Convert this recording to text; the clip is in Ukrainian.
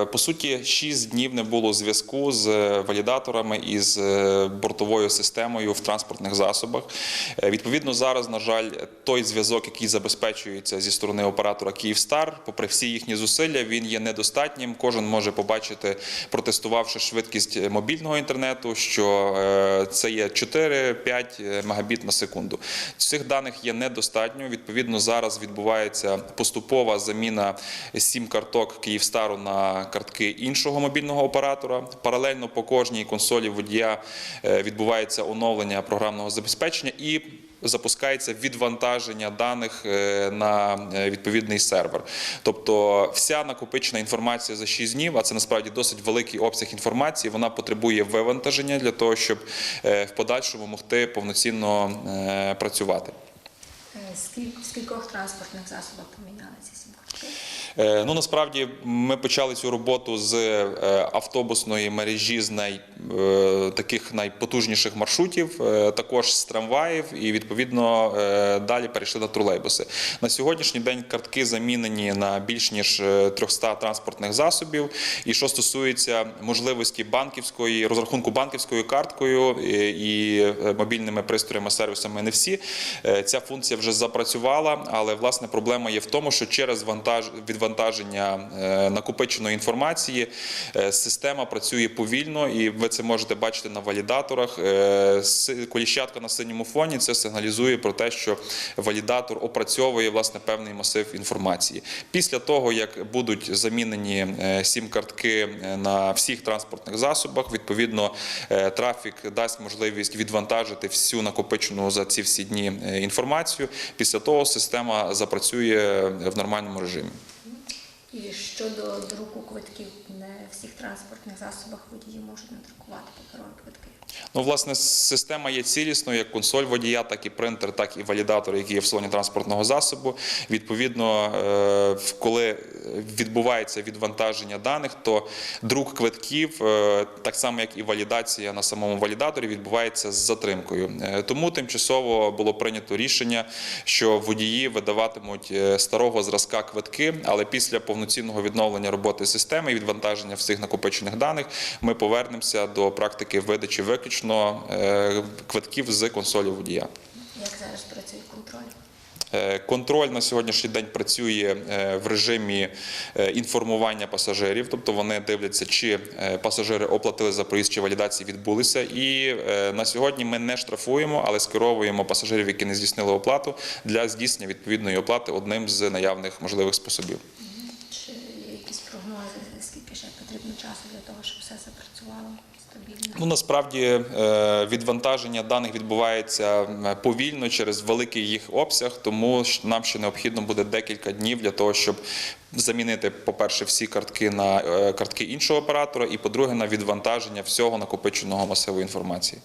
Е, По суті, 6 днів не було зв'язку з е, валідаторами і з е, бортовою системою в транспортних засобах. Відповідно, зараз, на жаль, той зв'язок, який забезпечується зі сторони оператора Київстар, попри всі їхні зусилля, він є недостатнім. Кожен може побачити, протестувавши швидкість мобільного інтернету, що це є 4-5 мегабіт на секунду. Цих даних є недостатньо. Відповідно, зараз відбувається поступова заміна сім-карток Київстару на картки іншого мобільного оператора. Паралельно по кожній консолі водія е, відбувається оновлення програмного забезпечення і запускається відвантаження даних е, на е, відповідний сервер. Тобто вся накопичена інформація за 6 днів, а це насправді досить великий обсяг інформації, вона потребує вивантаження для того, щоб в подальшому могти повноцінно працювати. Скільки, скількох транспортних засобах поміняли ці сім Ну насправді ми почали цю роботу з е, автобусної мережі з най, е, таких найпотужніших маршрутів, е, також з трамваїв, і відповідно е, далі перейшли на тролейбуси. На сьогоднішній день картки замінені на більш ніж е, 300 транспортних засобів. І що стосується можливості банківської розрахунку банківською карткою е, і е, мобільними пристроями, сервісами, не всі е, ця функція вже запрацювала, але власне проблема є в тому, що через вантаж відвантаження е, накопиченої інформації е, система працює повільно, і ви це можете бачити на валідаторах. Е, Коліщатка на синьому фоні це сигналізує про те, що валідатор опрацьовує власне певний масив інформації. Після того, як будуть замінені сім-картки на всіх транспортних засобах, відповідно трафік дасть можливість відвантажити всю накопичену за ці всі дні інформацію. Після того система запрацює в нормальному режимі. І щодо друку квитків, не всіх транспортних засобах водії можуть надрукувати паперові квитки. Ну, власне, система є цілісною, як консоль водія, так і принтер, так і валідатор, який є в салоні транспортного засобу. Відповідно, е, коли відбувається відвантаження даних, то друк квитків, е, так само як і валідація на самому валідаторі, відбувається з затримкою. Е, Тому тимчасово було прийнято рішення, що водії видаватимуть е, старого зразка квитки, але після повноцінного відновлення роботи системи і відвантаження всіх накопичених даних ми повернемося до практики видачі виключно квитків з консолі водія. Як зараз працює контроль? Е, Контроль на сьогоднішній день працює е, в режимі е, інформування пасажирів, тобто вони дивляться, чи пасажири оплатили за проїзд, чи валідації відбулися. І на сьогодні ми не штрафуємо, але скеровуємо пасажирів, які не здійснили оплату, для здійснення відповідної оплати одним з наявних можливих способів. Прогнози, скільки ще потрібно часу для того, щоб все запрацювало стабільно? Ну насправді е, відвантаження даних відбувається повільно через великий їх обсяг, тому нам ще необхідно буде декілька днів для того, щоб замінити, по-перше, всі картки на е, картки іншого оператора, і по-друге, на відвантаження всього накопиченого масиву інформації.